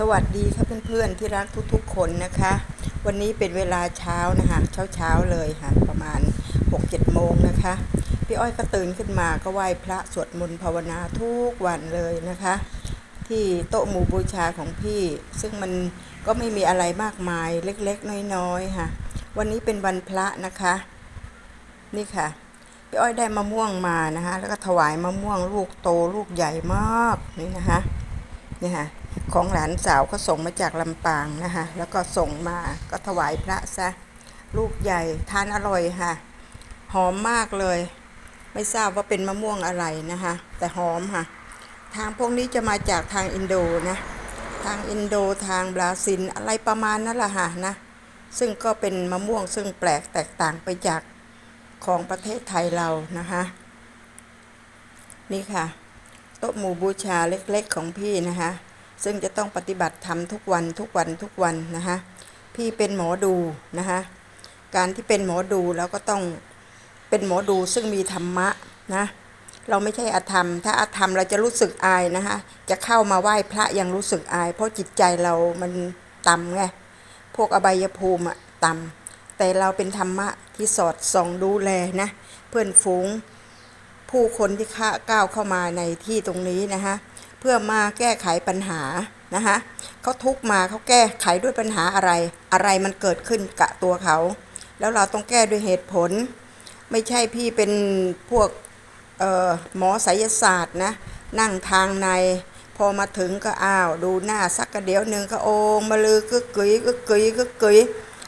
สวัสดีค่ะเพื่อนๆที่รักทุกๆ คนนะคะ วันนี้เป็นเวลาเช้านะคะเช้าเช้าๆเลยค่ะ ประมาณ 6-7 โมงนะคะ พี่อ้อยก็ตื่นขึ้นมาก็ไหว้พระสวดมนต์ภาวนาทุกวันเลยนะคะ ที่โต๊ะหมู่บูชาของพี่ ซึ่งมันก็ไม่มีอะไรมากมายเล็กๆ น้อยๆค่ะ วันนี้เป็นวันพระนะคะ นี่ค่ะ พี่อ้อยได้มะม่วงมานะคะ แล้วก็ถวายมะม่วงลูกโตลูกใหญ่มากนี่นะคะนี่ค่ะ ของหลานสาวก็ส่งมาจากลำปางนะคะแล้วก็ส่งมาก็ถวายพระซะลูกใหญ่ทานอร่อยค่ะ หอมมากเลย ไม่ทราบว่าเป็นมะม่วงอะไรนะคะ แต่หอมค่ะ ทางพวกนี้จะมาจากทางอินโดนะทางอินโดทางบราซิลอะไรประมาณนั้นแหละค่ะนะซึ่งก็เป็นมะม่วงซึ่งแปลกแตกต่างไปจากของประเทศไทยเรานะคะนี่ค่ะโต๊ะหมู่บูชาเล็กๆของพี่นะคะ ซึ่งจะต้องปฏิบัติธรรมทุกวันทุกวันทุกวันนะคะพี่เป็นหมอดูนะคะการที่เป็นหมอดูแล้วก็ต้องเป็นหมอดูซึ่งมีธรรมะนะเราไม่ใช่อธรรม ถ้าอธรรมเราจะรู้สึกอายนะคะจะเข้ามาไหว้พระยังรู้สึกอาย เพราะจิตใจเรามันต่ำไงพวกอบายภูมิอะต่ำแต่เราเป็นธรรมะที่สอดส่องดูแลนะเพื่อนฝูงผู้คนที่ข้าก้าวเข้ามาในที่ตรงนี้นะคะ พื่อมาแก้ไขปัญหานะคะเขาทุกมาเขาแก้ไขด้วยปัญหาอะไร อะไรมันเกิดขึ้นกับตัวเขา แล้วเราต้องแก้ด้วยเหตุผล ไม่ใช่พี่เป็นพวกหมอไสยศาสตร์นะนั่งทางใน พอมาถึงก็อ้าว ดูหน้าสักกระเดี๋ยวหนึ่งก็โองมาลือกึกกึยกึกกึยกึกกึย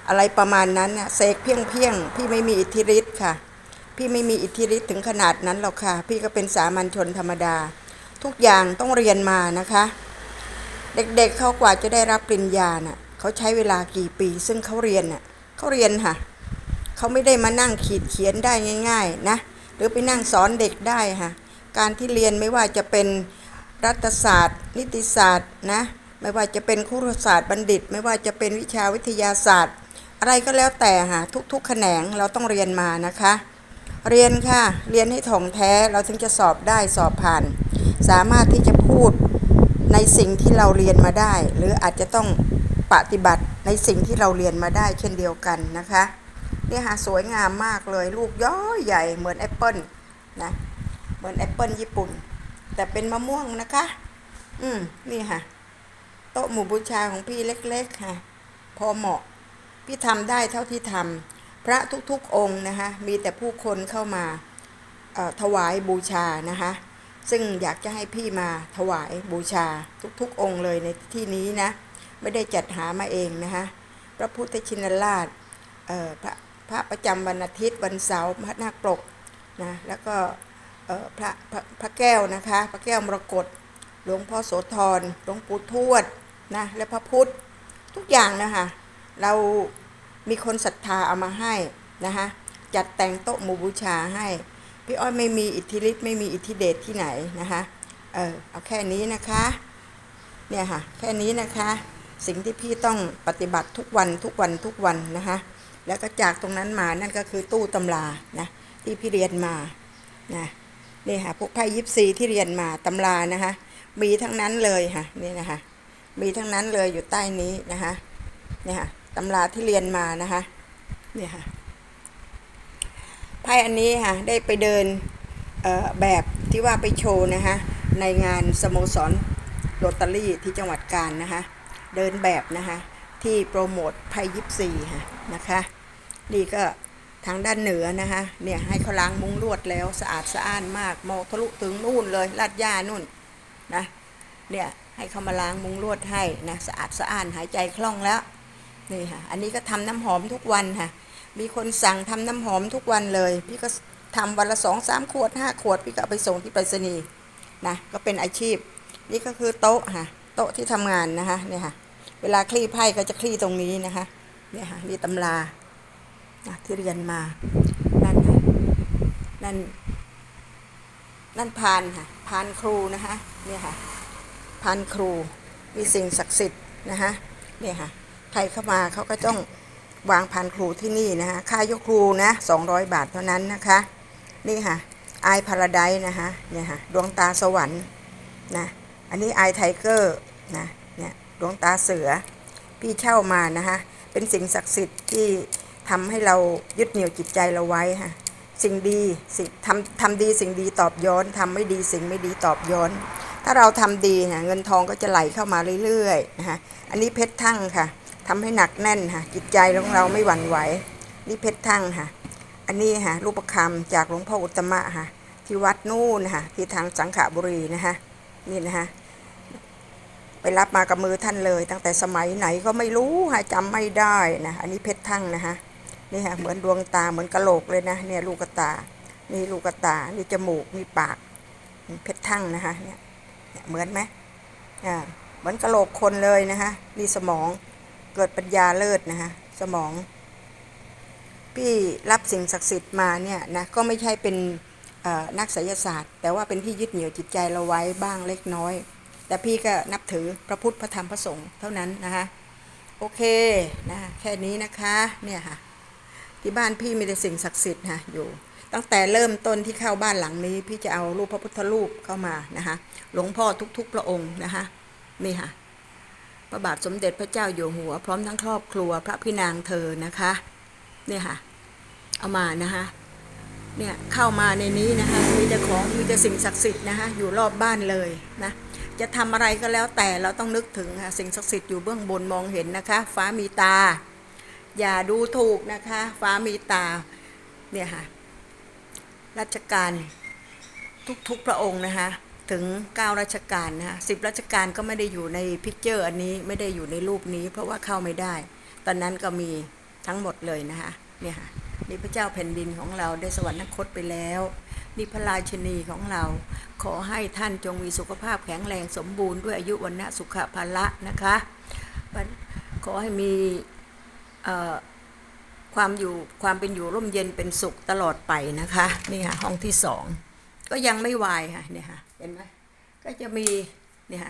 อะไรประมาณนั้นน่ะเสกเพียงเพียงพี่ไม่มีอิทธิฤทธิ์ค่ะ พี่ไม่มีอิทธิฤทธิ์ถึงขนาดนั้นหรอกค่ะ พี่ก็เป็นสามัญชนธรรมดา ทุกอย่างต้องเรียนมานะคะ เด็กๆเขากว่าจะได้รับปริญญาน่ะเขาใช้เวลากี่ปี ซึ่งเขาเรียนน่ะเขาเรียนค่ะเขาไม่ได้มานั่งขีดเขียนได้ง่าย ๆ นะ หรือไปนั่งสอนเด็กได้ค่ะการที่เรียนไม่ว่าจะเป็นรัฐศาสตร์ นิติศาสตร์นะไม่ว่าจะเป็นครุศาสตร์บัณฑิต ไม่ว่าจะเป็นวิชาวิทยาศาสตร์ อะไรก็แล้วแต่ค่ะทุก ๆ แขนงเราต้องเรียนมานะคะ เรียนค่ะ เรียนให้ถ่องแท้เราถึงจะสอบได้สอบผ่าน สามารถที่จะพูดในสิ่งที่เราเรียนมาได้ หรืออาจจะต้องปฏิบัติในสิ่งที่เราเรียนมาได้เช่นเดียวกันนะคะเนี่ยค่ะสวยงามมากเลยลูกย้อยใหญ่เหมือนแอปเปิลนะเหมือนแอปเปิลญี่ปุ่น แต่เป็นมะม่วงนะคะ อืมนี่ค่ะ โต๊ะหมู่บูชาของพี่เล็กๆค่ะ พอเหมาะ พี่ทำได้เท่าที่ทำพระทุกๆองค์นะคะ มีแต่ผู้คนเข้ามาถวายบูชานะคะ ซึ่งอยากจะให้พี่มาถวายบูชาทุกๆ องค์เลยในที่นี้นะ ไม่ได้จัดหามาเองนะคะพระพุทธชินราชพระพระประจำวันอาทิตย์วันเสาร์พระนาคปกนะแล้วก็พระพระพระแก้วนะคะ พระแก้วมรกตหลวงพ่อโสธรหลวงปู่ทวดนะและพระพุทธทุกอย่างนะคะเรามีคนศรัทธาเอามาให้นะคะจัดแต่งโต๊ะหมู่บูชาให้ พี่อ้อยไม่มีอิทธิฤทธิ์ไม่มีอิทธิเดชที่ไหนนะคะเออเอาแค่นี้นะคะ เนี่ยค่ะ แค่นี้นะคะ สิ่งที่พี่ต้องปฏิบัติทุกวันทุกวันทุกวันนะคะแล้วก็จากตรงนั้นมานั่นก็คือตู้ตำรานะที่พี่เรียนมานะนี่ค่ะพวกไพ่ยิปซีที่เรียนมาตำรานะคะมีทั้งนั้นเลยค่ะนี่นะคะมีทั้งนั้นเลยอยู่ใต้นี้นะคะเนี่ยค่ะตำราที่เรียนมานะคะเนี่ยค่ะ ไพ่อันนี้ค่ะได้ไปเดินแบบที่ว่าไปโชว์นะคะในงานสโมสรโรตารี่ที่จังหวัดกาญนะคะเดินแบบนะคะที่โปรโมทไพ่ยิปซีค่ะนะคะนี่ก็ทางด้านเหนือนะคะเนี่ยให้เขาล้างมุ้งลวดแล้วสะอาดสะอ้านมากมองทะลุถึงนู่นเลยลาดย่านู่นนะเนี่ยให้เขามาล้างมุ้งลวดให้นะสะอาดสะอ้านหายใจคล่องแล้วนี่ค่ะอันนี้ก็ทำน้ำหอมทุกวันค่ะ มีคนสั่งทำน้ำหอมทุกวันเลย พี่ก็ทำวันละสองสามขวดห้าขวด พี่ก็เอาไปส่งที่ไปรษณีย์นะก็เป็นอาชีพ นี่ก็คือโต๊ะค่ะโต๊ะที่ทำงานนะคะเนี่ยค่ะเวลาคลี่ไพ่ก็จะคลี่ตรงนี้นะคะเนี่ยค่ะนี่ตำราที่เรียนมานั่นค่ะนั่นนั่นพานค่ะพานครูนะคะเนี่ยค่ะพานครูมีสิ่งศักดิ์สิทธิ์นะคะเนี่ยค่ะใครเข้ามาเขาก็ต้อง วางพานครูที่นี่นะคะค่ายกครูนะ200 บาทเท่านั้นนะคะ นี่ค่ะไอพาราไดนะคะเนี่ยค่ะดวงตาสวรรค์นะอันนี้ไอไทเกอร์นะเนี่ยดวงตาเสือพี่เช่ามานะคะเป็นสิ่งศักดิ์สิทธิ์ที่ทำให้เรายึดเหนี่ยวจิตใจเราไว้ค่ะสิ่งดีสิ่งทำทำดีสิ่งดีตอบย้อนทำไม่ดีสิ่งไม่ดีตอบย้อน ถ้าเราทำดีนะเงินทองก็จะไหลเข้ามาเรื่อยๆนะคะอันนี้เพชรทั่งค่ะ ทำให้หนักแน่นค่ะจิตใจของเราไม่หวั่นไหวนี่เพชรทั่งค่ะ อันนี้ค่ะรูปคำจากหลวงพ่ออุตมะค่ะ ที่วัดนู่นนะคะที่ทางสังขบุรีนะคะนี่นะคะไปรับมากับมือท่านเลย ตั้งแต่สมัยไหนก็ไม่รู้ค่ะจำไม่ได้นะอันนี้เพชรทั่งนะคะนี่ค่ะเหมือนดวงตาเหมือนกะโหลกเลยนะเนี่ยลูกตา นี่ลูกตา นี่จมูกนี่ปากเพชรทั่งนะคะเนี่ยเนี่ยเหมือนไหมอ่าเหมือนกะโหลกคนเลยนะคะนี่สมอง เกิดปัญญาเลิศนะคะสมอง พี่รับสิ่งศักดิ์สิทธิ์มาเนี่ยนะก็ไม่ใช่เป็นนักไสยศาสตร์ แต่ว่าเป็นที่ยึดเหนี่ยวจิตใจเราไว้บ้างเล็กน้อย แต่พี่ก็นับถือพระพุทธพระธรรมพระสงฆ์เท่านั้นนะคะโอเคนะแค่นี้นะคะเนี่ยค่ะที่บ้านพี่มีแต่สิ่งศักดิ์สิทธิ์ค่ะอยู่ ตั้งแต่เริ่มต้นที่เข้าบ้านหลังนี้ พี่จะเอารูปพระพุทธรูปเข้ามานะคะหลวงพ่อทุกๆพระองค์นะคะนี่ค่ะ พระบาทสมเด็จพระเจ้าอยู่หัว พร้อมทั้งครอบครัวพระพี่นางเธอนะคะเนี่ยค่ะ เอามานะคะเนี่ยเข้ามาในนี้นะคะมีแต่ของมีแต่สิ่งศักดิ์สิทธิ์นะคะอยู่รอบบ้านเลยนะจะทำอะไรก็แล้วแต่เราต้องนึกถึงค่ะสิ่งศักดิ์สิทธิ์อยู่เบื้องบนมองเห็นนะคะ ฟ้ามีตา อย่าดูถูกนะคะ ฟ้ามีตาเนี่ยค่ะรัชกาลทุกๆพระองค์นะคะ ถึง 9รัชกาลนะคะสิบรัชกาลก็ไม่ได้อยู่ในพิกเจอร์อันนี้ไม่ได้อยู่ในรูปนี้ เพราะว่าเข้าไม่ได้ ตอนนั้นก็มีทั้งหมดเลยนะคะเนี่ยค่ะนี่พระเจ้าแผ่นดินของเราได้สวรรคตไปแล้วนี่พระราชนีของเรา ขอให้ท่านจงมีสุขภาพแข็งแรงสมบูรณ์ด้วยอายุวันนะสุขภาละนะคะขอให้มีความอยู่ความเป็นอยู่ร่มเย็นเป็นสุขตลอดไปนะคะนี่ค่ะห้องที่สองก็ยังไม่วายค่ะเนี่ยค่ะ เห็นไหมก็จะมีเนี่ย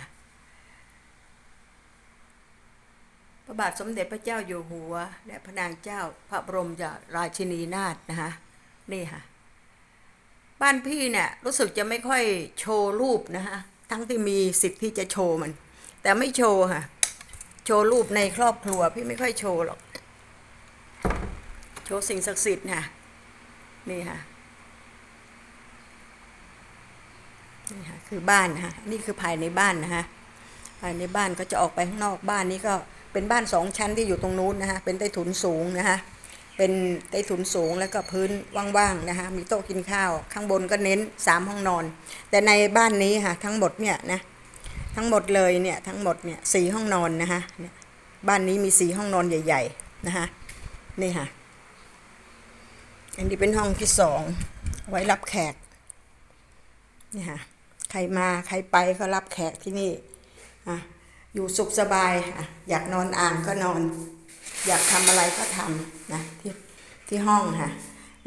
พระบาทสมเด็จพระเจ้าอยู่หัว และพระนางเจ้าพระบรมราชินีนาถนะคะนี่ค่ะบ้านพี่เนี่ยรู้สึกจะไม่ค่อยโชว์รูปนะคะทั้งที่มีสิทธิ์ที่จะโชว์มัน แต่ไม่โชว์ค่ะ โชว์รูปในครอบครัวพี่ไม่ค่อยโชว์หรอก โชว์สิ่งศักดิ์สิทธิ์นะนี่ค่ะ นี่ค่ะคือบ้านนะคะนี่คือภายในบ้านนะคะภายในบ้านก็จะออกไปข้างนอกบ้านนี้ก็เป็นบ้านสองชั้นที่อยู่ตรงนู้นนะคะเป็นใต้ถุนสูงนะคะเป็นใต้ถุนสูงแล้วก็พื้นว่างๆนะคะมีโต๊ะกินข้าวข้างบนก็เน้นสามห้องนอน แต่ในบ้านนี้ค่ะทั้งหมดเนี่ยนะทั้งหมดเลยเนี่ยทั้งหมดเนี่ยสี่ห้องนอนนะคะบ้านนี้มีสี่ห้องนอนใหญ่ ๆนะคะนี่ค่ะอันนี้เป็นห้องที่สองไว้รับแขกนี่ค่ะ ใครมาใครไปก็รับแขกที่นี่อะอยู่สุขสบายอะอยากนอนอ่างก็นอน อยากทำอะไรก็ทำนะที่ที่ห้องค่ะ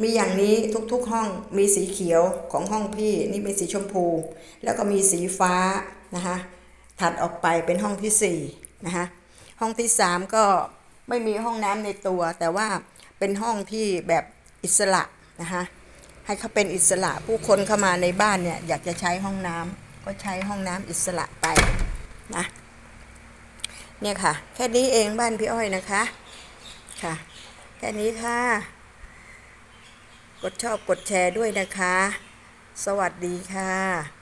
มีอย่างนี้ทุกๆห้องมีสีเขียวของห้องพี่นี่เป็นสีชมพู แล้วก็มีสีฟ้านะคะถัดออกไปเป็นห้องที่สี่นะคะห้องที่สามก็ไม่มีห้องน้ำในตัว แต่ว่าเป็นห้องที่แบบอิสระนะคะ ให้เขาเป็นอิสระผู้คนเข้ามาในบ้านเนี่ยอยากจะใช้ห้องน้ำก็ใช้ห้องน้ำอิสระไปนะเนี่ยค่ะ แค่นี้เองบ้านพี่อ้อยนะคะค่ะ แค่นี้ค่ะ กดชอบกดแชร์ด้วยนะคะ สวัสดีค่ะ